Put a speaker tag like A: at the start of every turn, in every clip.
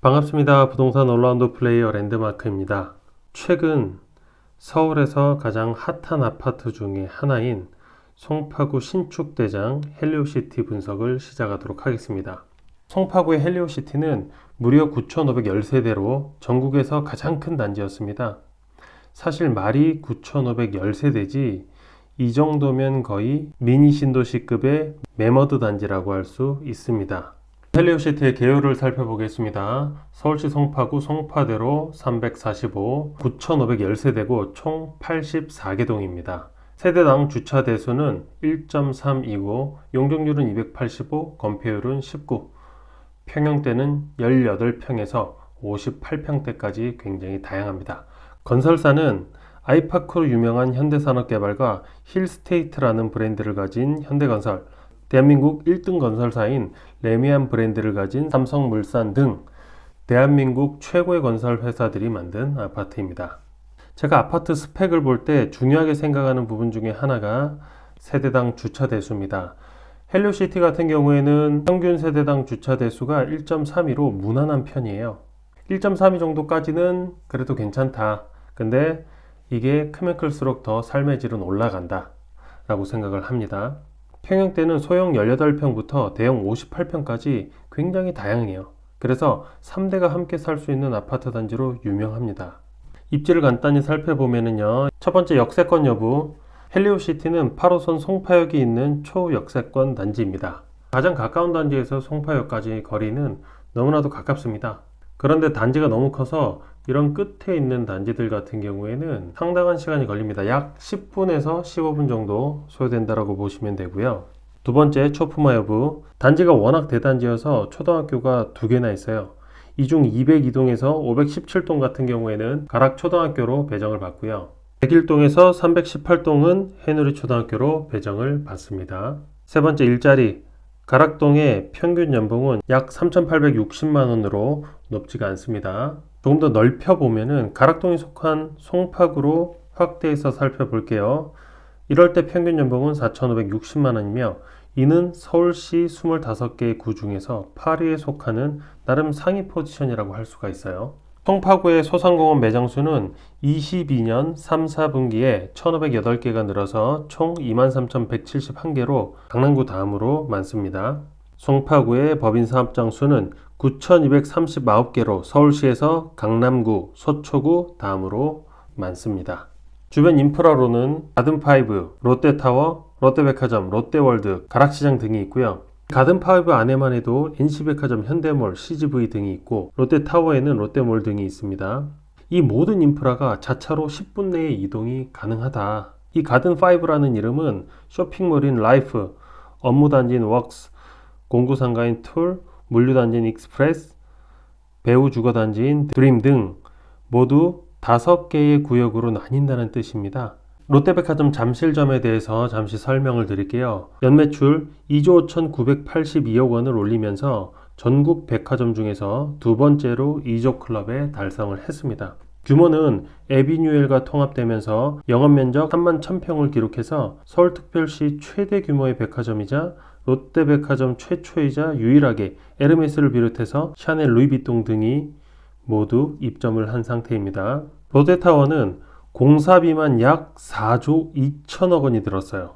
A: 반갑습니다. 부동산 올라운드 플레이어 랜드마크입니다. 최근 서울에서 가장 핫한 아파트 중에 하나인 송파구 신축대장 헬리오시티 분석을 시작하도록 하겠습니다. 송파구의 헬리오시티는 무려 9,510세대로 전국에서 가장 큰 단지였습니다. 사실 말이 9,510세대지 이 정도면 거의 미니 신도시급의 매머드 단지라고 할 수 있습니다. 헬리오시티의 개요를 살펴보겠습니다. 서울시 송파구 송파대로 345, 9,510세대고 총 84개 동입니다. 세대당 주차 대수는 1.3이고 용적률은 285, 건폐율은 19, 평형대는 18평에서 58평대까지 굉장히 다양합니다. 건설사는 아이파크로 유명한 현대산업개발과 힐스테이트라는 브랜드를 가진 현대건설, 대한민국 1등 건설사인 레미안 브랜드를 가진 삼성물산 등 대한민국 최고의 건설 회사들이 만든 아파트입니다. 제가 아파트 스펙을 볼 때 중요하게 생각하는 부분 중에 하나가 세대당 주차 대수입니다. 헬리오시티 같은 경우에는 평균 세대당 주차 대수가 1.32로 무난한 편이에요. 1.32 정도까지는 그래도 괜찮다. 근데 이게 크면 클수록 더 삶의 질은 올라간다. 라고 생각을 합니다. 평형대는 소형 18평부터 대형 58평까지 굉장히 다양해요. 그래서 3대가 함께 살 수 있는 아파트 단지로 유명합니다. 입지를 간단히 살펴보면요. 첫 번째 역세권 여부. 헬리오시티는 8호선 송파역이 있는 초역세권 단지입니다. 가장 가까운 단지에서 송파역까지 거리는 너무나도 가깝습니다. 그런데 단지가 너무 커서 이런 끝에 있는 단지들 같은 경우에는 상당한 시간이 걸립니다. 약 10분에서 15분 정도 소요된다고 보시면 되고요. 두 번째 초품화 여부. 단지가 워낙 대단지여서 초등학교가 두 개나 있어요. 이중 202동에서 517동 같은 경우에는 가락 초등학교로 배정을 받고요. 101동에서 318동은 해누리 초등학교로 배정을 받습니다. 세 번째 일자리. 가락동의 평균 연봉은 약 3,860만 원으로 높지가 않습니다. 조금 더 넓혀 보면은 가락동에 속한 송파구로 확대해서 살펴볼게요. 이럴 때 평균 연봉은 4,560만 원이며 이는 서울시 25개의 구 중에서 8위에 속하는 나름 상위 포지션이라고 할 수가 있어요. 송파구의 소상공인 매장 수는 22년 3, 4분기에 1,508개가 늘어서 총 23,171개로 강남구 다음으로 많습니다. 송파구의 법인 사업장 수는 9,239개로 서울시에서 강남구, 서초구 다음으로 많습니다. 주변 인프라로는 가든파이브, 롯데타워, 롯데백화점, 롯데월드, 가락시장 등이 있고요. 가든파이브 안에만 해도 NC백화점, 현대몰, CGV 등이 있고 롯데타워에는 롯데몰 등이 있습니다. 이 모든 인프라가 자차로 10분 내에 이동이 가능하다. 이 가든5라는 이름은 쇼핑몰인 라이프, 업무단지인 웍스, 공구상가인 툴, 물류단지인 익스프레스, 배우 주거단지인 드림 등 모두 다섯 개의 구역으로 나뉜다는 뜻입니다. 롯데백화점 잠실점에 대해서 잠시 설명을 드릴게요. 연매출 2조 5,982억 원을 올리면서 전국 백화점 중에서 두 번째로 2조 클럽에 달성을 했습니다. 규모는 에비뉴엘과 통합되면서 영업면적 3만 1000평을 기록해서 서울특별시 최대 규모의 백화점이자 롯데백화점 최초이자 유일하게 에르메스를 비롯해서 샤넬, 루이비통 등이 모두 입점을 한 상태입니다. 롯데타워는 공사비만 약 4조 2천억 원이 들었어요.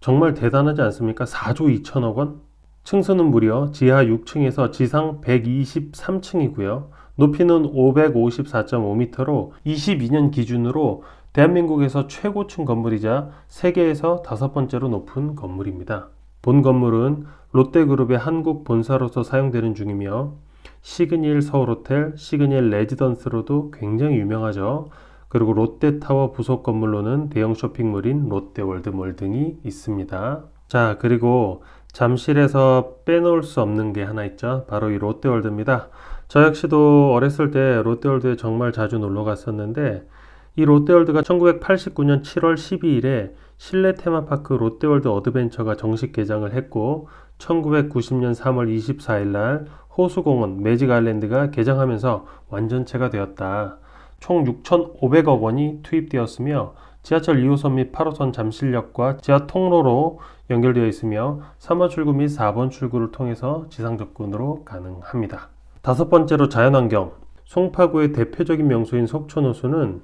A: 정말 대단하지 않습니까? 4조 2천억 원? 층수는 무려 지하 6층에서 지상 123층이고요. 높이는 554.5m로 22년 기준으로 대한민국에서 최고층 건물이자 세계에서 다섯 번째로 높은 건물입니다. 본 건물은 롯데그룹의 한국 본사로서 사용되는 중이며 시그니엘 서울호텔, 시그니엘 레지던스로도 굉장히 유명하죠. 그리고 롯데타워 부속 건물로는 대형 쇼핑몰인 롯데월드몰 등이 있습니다. 자, 그리고 잠실에서 빼놓을 수 없는 게 하나 있죠. 바로 이 롯데월드입니다. 저 역시도 어렸을 때 롯데월드에 정말 자주 놀러 갔었는데 이 롯데월드가 1989년 7월 12일에 실내 테마파크 롯데월드 어드벤처가 정식 개장을 했고 1990년 3월 24일 날 호수공원 매직 아일랜드가 개장하면서 완전체가 되었다. 총 6,500억 원이 투입되었으며 지하철 2호선 및 8호선 잠실역과 지하 통로로 연결되어 있으며 3번 출구 및 4번 출구를 통해서 지상 접근으로 가능합니다. 다섯 번째로 자연환경. 송파구의 대표적인 명소인 속초호수는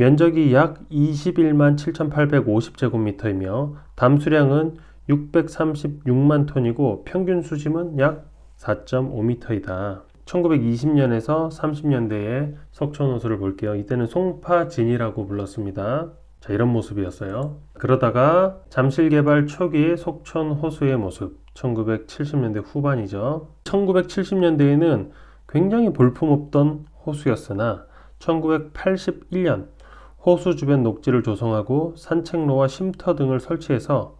A: 면적이 약 21만 7,850제곱미터이며 담수량은 636만 톤이고 평균 수심은 약 4.5m이다. 1920년에서 30년대에 석촌 호수를 볼게요. 이때는 송파진이라고 불렀습니다. 자, 이런 모습이었어요. 그러다가 잠실 개발 초기의 속촌 호수의 모습. 1970년대 후반이죠. 1970년대에는 굉장히 볼품없던 호수였으나 1981년 호수 주변 녹지를 조성하고 산책로와 쉼터 등을 설치해서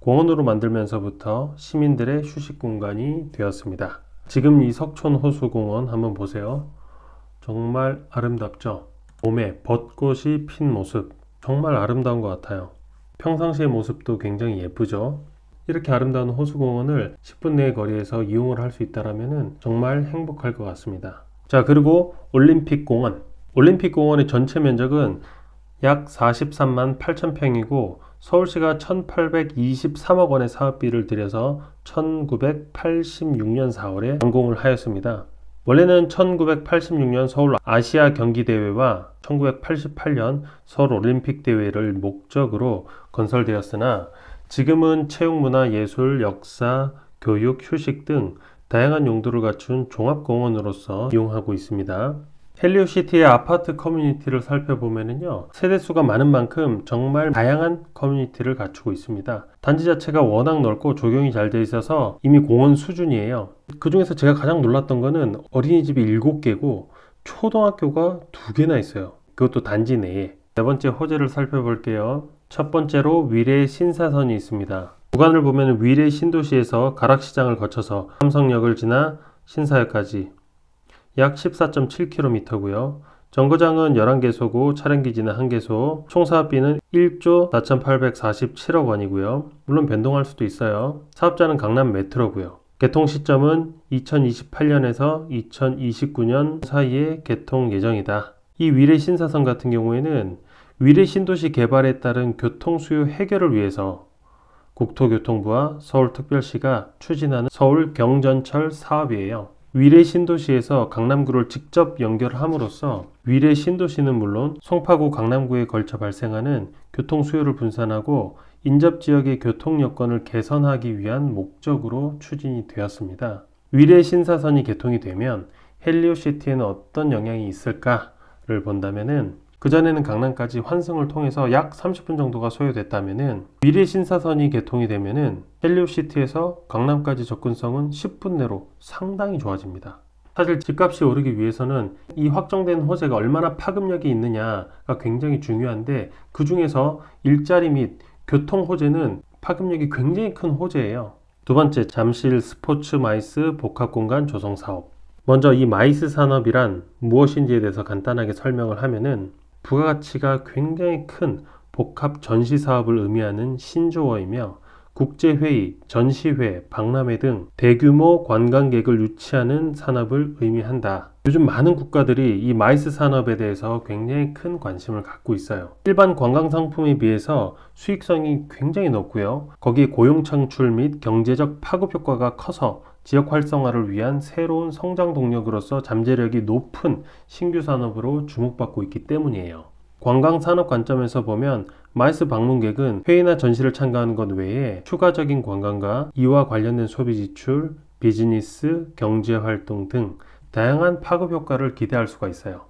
A: 공원으로 만들면서부터 시민들의 휴식 공간이 되었습니다. 지금 이 석촌 호수공원 한번 보세요. 정말 아름답죠? 봄에 벚꽃이 핀 모습 정말 아름다운 것 같아요. 평상시의 모습도 굉장히 예쁘죠? 이렇게 아름다운 호수공원을 10분 내의 거리에서 이용을 할 수 있다면 정말 행복할 것 같습니다. 자, 그리고 올림픽공원. 올림픽공원의 전체 면적은 약 43만 8천 평이고 서울시가 1,823억 원의 사업비를 들여서 1986년 4월에 완공을 하였습니다. 원래는 1986년 서울 아시아 경기 대회와 1988년 서울 올림픽 대회를 목적으로 건설되었으나 지금은 체육문화, 예술, 역사, 교육, 휴식 등 다양한 용도를 갖춘 종합공원으로서 이용하고 있습니다. 헬리오시티의 아파트 커뮤니티를 살펴보면요. 세대수가 많은 만큼 정말 다양한 커뮤니티를 갖추고 있습니다. 단지 자체가 워낙 넓고 조경이 잘돼 있어서 이미 공원 수준이에요. 그 중에서 제가 가장 놀랐던 거는 어린이집이 7개고 초등학교가 2개나 있어요. 그것도 단지 내에. 네 번째 호재를 살펴볼게요. 첫 번째로 위례 신사선이 있습니다. 구간을 보면 위례 신도시에서 가락시장을 거쳐서 삼성역을 지나 신사역까지 약 14.7km고요. 정거장은 11개소고 차량기지는 1개소, 총 사업비는 1조 4,847억 원이고요. 물론 변동할 수도 있어요. 사업자는 강남 메트로고요. 개통 시점은 2028년에서 2029년 사이에 개통 예정이다. 이 위례 신사선 같은 경우에는 위례 신도시 개발에 따른 교통 수요 해결을 위해서 국토교통부와 서울특별시가 추진하는 서울 경전철 사업이에요. 위례 신도시에서 강남구를 직접 연결함으로써 위례 신도시는 물론 송파구 강남구에 걸쳐 발생하는 교통 수요를 분산하고 인접 지역의 교통 여건을 개선하기 위한 목적으로 추진이 되었습니다. 위례 신사선이 개통이 되면 헬리오시티에는 어떤 영향이 있을까를 본다면은 그전에는 강남까지 환승을 통해서 약 30분 정도가 소요됐다면은 미래 신사선이 개통이 되면은 헬리오시티에서 강남까지 접근성은 10분 내로 상당히 좋아집니다. 사실 집값이 오르기 위해서는 이 확정된 호재가 얼마나 파급력이 있느냐가 굉장히 중요한데 그 중에서 일자리 및 교통 호재는 파급력이 굉장히 큰 호재예요. 두 번째, 잠실 스포츠 마이스 복합 공간 조성 사업. 먼저 이 마이스 산업이란 무엇인지에 대해서 간단하게 설명을 하면은 부가가치가 굉장히 큰 복합 전시 사업을 의미하는 신조어이며 국제회의, 전시회, 박람회 등 대규모 관광객을 유치하는 산업을 의미한다. 요즘 많은 국가들이 이 마이스 산업에 대해서 굉장히 큰 관심을 갖고 있어요. 일반 관광 상품에 비해서 수익성이 굉장히 높고요. 거기에 고용 창출 및 경제적 파급 효과가 커서 지역 활성화를 위한 새로운 성장 동력으로서 잠재력이 높은 신규 산업으로 주목받고 있기 때문이에요. 관광 산업 관점에서 보면 마이스 방문객은 회의나 전시를 참가하는 것 외에 추가적인 관광과 이와 관련된 소비 지출, 비즈니스, 경제 활동 등 다양한 파급 효과를 기대할 수가 있어요.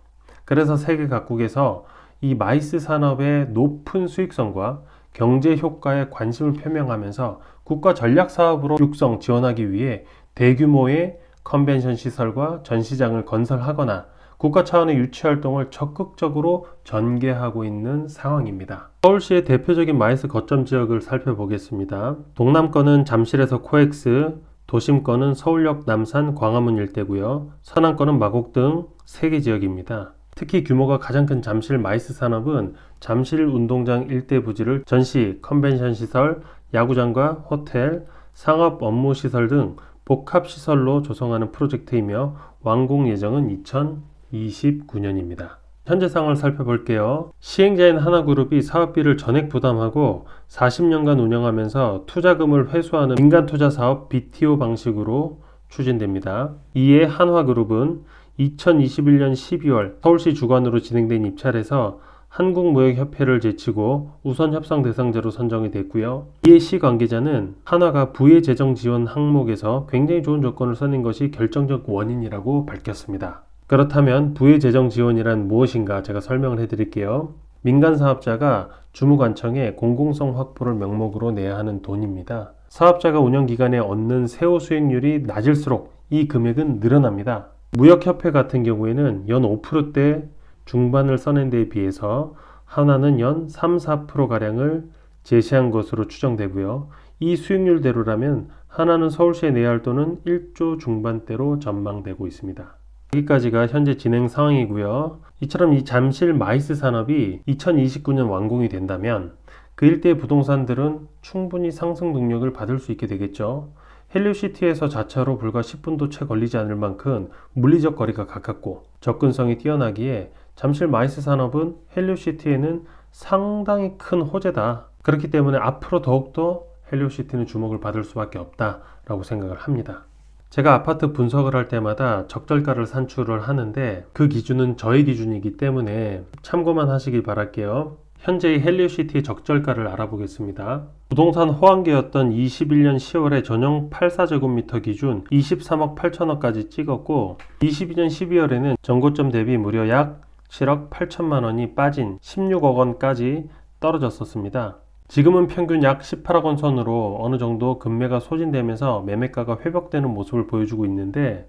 A: 그래서 세계 각국에서 이 마이스 산업의 높은 수익성과 경제 효과에 관심을 표명하면서 국가 전략 사업으로 육성 지원하기 위해 대규모의 컨벤션 시설과 전시장을 건설하거나 국가 차원의 유치 활동을 적극적으로 전개하고 있는 상황입니다. 서울시의 대표적인 마이스 거점 지역을 살펴보겠습니다. 동남권은 잠실에서 코엑스, 도심권은 서울역 남산 광화문 일대고요. 서남권은 마곡 등 3개 지역입니다. 특히 규모가 가장 큰 잠실 마이스 산업은 잠실 운동장 일대 부지를 전시, 컨벤션 시설, 야구장과 호텔, 상업 업무 시설 등 복합 시설로 조성하는 프로젝트이며 완공 예정은 2029년입니다. 현재 상황을 살펴볼게요. 시행자인 하나그룹이 사업비를 전액 부담하고 40년간 운영하면서 투자금을 회수하는 민간 투자 사업 BTO 방식으로 추진됩니다. 이에 한화그룹은 2021년 12월 서울시 주관으로 진행된 입찰에서 한국무역협회를 제치고 우선 협상 대상자로 선정이 됐고요. 이에 시 관계자는 한화가 부의 재정 지원 항목에서 굉장히 좋은 조건을 써낸 것이 결정적 원인이라고 밝혔습니다. 그렇다면 부의 재정 지원이란 무엇인가 제가 설명을 해드릴게요. 민간 사업자가 주무관청에 공공성 확보를 명목으로 내야 하는 돈입니다. 사업자가 운영 기간에 얻는 세후 수익률이 낮을수록 이 금액은 늘어납니다. 무역협회 같은 경우에는 연 5%대 중반을 써낸 데에 비해서 하나는 연 3, 4%가량을 제시한 것으로 추정되고요. 이 수익률대로라면 하나는 서울시에 내야 할 돈은 1조 중반대로 전망되고 있습니다. 여기까지가 현재 진행 상황이고요. 이처럼 이 잠실 마이스 산업이 2029년 완공이 된다면 그 일대의 부동산들은 충분히 상승 동력을 받을 수 있게 되겠죠. 헬리오시티에서 자차로 불과 10분도 채 걸리지 않을 만큼 물리적 거리가 가깝고 접근성이 뛰어나기에 잠실 마이스 산업은 헬리오시티에는 상당히 큰 호재다. 그렇기 때문에 앞으로 더욱더 헬리오시티는 주목을 받을 수밖에 없다라고 생각을 합니다. 제가 아파트 분석을 할 때마다 적절가를 산출을 하는데 그 기준은 저의 기준이기 때문에 참고만 하시길 바랄게요. 현재의 헬리오시티의 적절가를 알아보겠습니다. 부동산 호황기였던 21년 10월에 전용 84제곱미터 기준 23억 8천원까지 찍었고 22년 12월에는 전고점 대비 무려 약 7억 8천만 원이 빠진 16억 원까지 떨어졌었습니다. 지금은 평균 약 18억 원 선으로 어느 정도 금매가 소진되면서 매매가가 회복되는 모습을 보여주고 있는데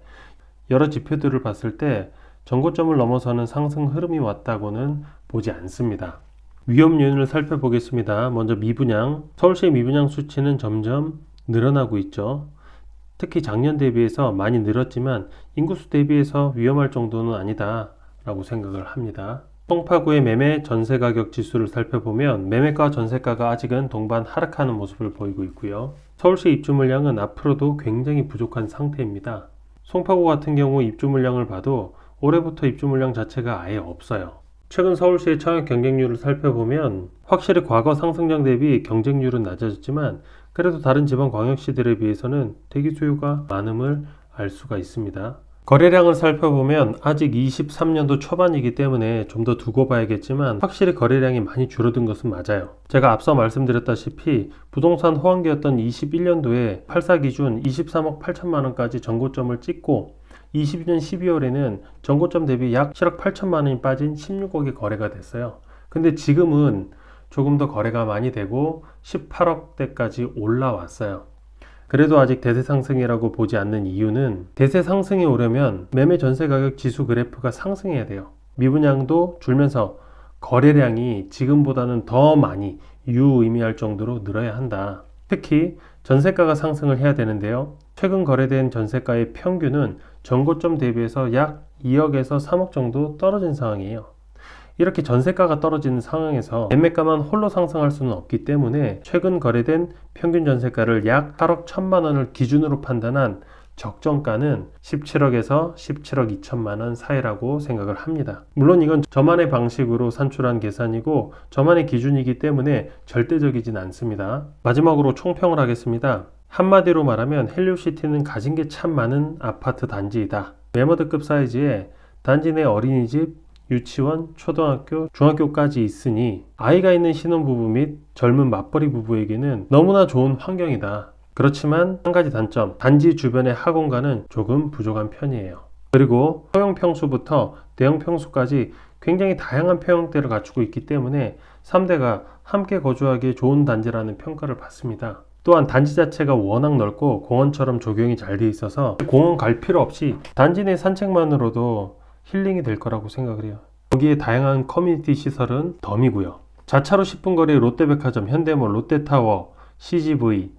A: 여러 지표들을 봤을 때 전고점을 넘어서는 상승 흐름이 왔다고는 보지 않습니다. 위험 요인을 살펴보겠습니다. 먼저 미분양. 서울시의 미분양 수치는 점점 늘어나고 있죠. 특히 작년 대비해서 많이 늘었지만 인구수 대비해서 위험할 정도는 아니다 라고 생각을 합니다. 송파구의 매매 전세 가격 지수를 살펴보면 매매가 전세가가 아직은 동반 하락하는 모습을 보이고 있고요. 서울시 입주 물량은 앞으로도 굉장히 부족한 상태입니다. 송파구 같은 경우 입주 물량을 봐도 올해부터 입주 물량 자체가 아예 없어요. 최근 서울시의 청약 경쟁률을 살펴보면 확실히 과거 상승장 대비 경쟁률은 낮아졌지만 그래도 다른 지방 광역시들에 비해서는 대기 수요가 많음을 알 수가 있습니다. 거래량을 살펴보면 아직 23년도 초반이기 때문에 좀 더 두고 봐야겠지만 확실히 거래량이 많이 줄어든 것은 맞아요. 제가 앞서 말씀드렸다시피 부동산 호황기였던 21년도에 84 기준 23억 8천만 원까지 전고점을 찍고 22년 12월에는 전고점 대비 약 7억 8천만 원이 빠진 16억이 거래가 됐어요. 근데 지금은 조금 더 거래가 많이 되고 18억대까지 올라왔어요. 그래도 아직 대세 상승이라고 보지 않는 이유는 대세 상승이 오려면 매매 전세 가격 지수 그래프가 상승해야 돼요. 미분양도 줄면서 거래량이 지금보다는 더 많이 유의미할 정도로 늘어야 한다. 특히 전세가가 상승을 해야 되는데요. 최근 거래된 전세가의 평균은 전고점 대비해서 약 2억에서 3억 정도 떨어진 상황이에요. 이렇게 전세가가 떨어지는 상황에서 매매가만 홀로 상승할 수는 없기 때문에 최근 거래된 평균 전세가를 약 8억 1천만 원을 기준으로 판단한 적정가는 17억에서 17억 2천만 원 사이라고 생각을 합니다. 물론 이건 저만의 방식으로 산출한 계산이고 저만의 기준이기 때문에 절대적이진 않습니다. 마지막으로 총평을 하겠습니다. 한마디로 말하면 헬리오시티는 가진 게 참 많은 아파트 단지이다. 메머드급 사이즈에 단지 내 어린이집, 유치원, 초등학교, 중학교까지 있으니 아이가 있는 신혼부부 및 젊은 맞벌이 부부에게는 너무나 좋은 환경이다. 그렇지만 한 가지 단점, 단지 주변의 학원가는 조금 부족한 편이에요. 그리고 소형 평수부터 대형 평수까지 굉장히 다양한 평형대를 갖추고 있기 때문에 3대가 함께 거주하기에 좋은 단지라는 평가를 받습니다. 또한 단지 자체가 워낙 넓고 공원처럼 조경이 잘 돼 있어서 공원 갈 필요 없이 단지 내 산책만으로도 힐링이 될 거라고 생각을 해요. 여기에 다양한 커뮤니티 시설은 덤이고요. 자차로 10분 거리의 롯데백화점, 현대몰, 롯데타워, CGV,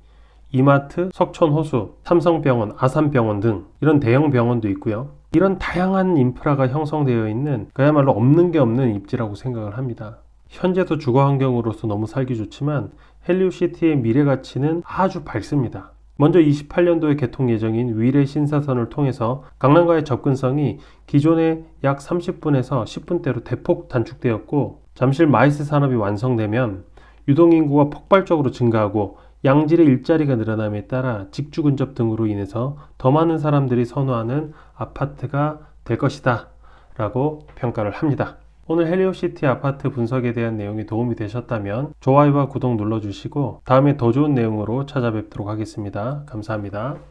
A: 이마트, 석촌호수, 삼성병원, 아산병원 등 이런 대형 병원도 있고요. 이런 다양한 인프라가 형성되어 있는 그야말로 없는 게 없는 입지라고 생각을 합니다. 현재도 주거 환경으로서 너무 살기 좋지만 헬리오시티의 미래 가치는 아주 밝습니다. 먼저 28년도에 개통 예정인 위례 신사선을 통해서 강남과의 접근성이 기존의 약 30분에서 10분대로 대폭 단축되었고 잠실 마이스 산업이 완성되면 유동인구가 폭발적으로 증가하고 양질의 일자리가 늘어남에 따라 직주 근접 등으로 인해서 더 많은 사람들이 선호하는 아파트가 될 것이다 라고 평가를 합니다. 오늘 헬리오시티 아파트 분석에 대한 내용이 도움이 되셨다면 좋아요와 구독 눌러주시고 다음에 더 좋은 내용으로 찾아뵙도록 하겠습니다. 감사합니다.